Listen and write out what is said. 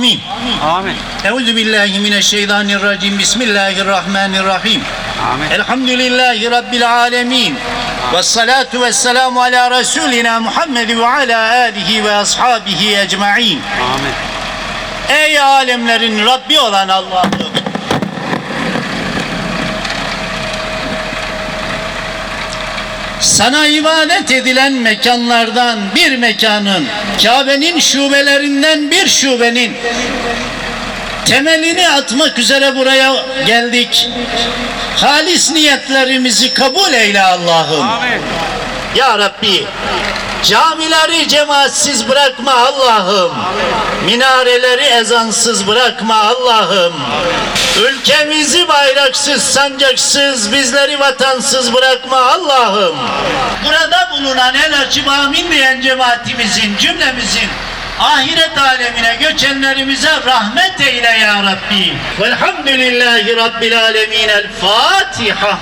Amin. Amin. Euzu billahi mineşşeytanirracim. Bismillahirrahmanirrahim. Amin. Elhamdülillahi Rabbil alemin. Ve salatu ve selamu ala Resulina Muhammed ve ala alihi ve ashabihi ecma'in. Amin. Ey alemlerin Rabbi olan Allah'ım. Sana ibadet edilen mekanlardan bir mekanın, Kabe'nin şubelerinden bir şubenin temelini atmak üzere buraya geldik. Halis niyetlerimizi kabul eyle Allah'ım. Ya Rabbi camileri cemaatsiz bırakma Allah'ım. Minareleri ezansız bırakma Allah'ım. Ülkemizi bayraksız, sancaksız, bizleri vatansız bırakma Allah'ım. Burada bulunan el açıp amin diyen cemaatimizin, cümlemizin ahiret alemine göçenlerimize rahmet eyle ya Rabbi. Velhamdülillahi Rabbil alemin. El Fatiha.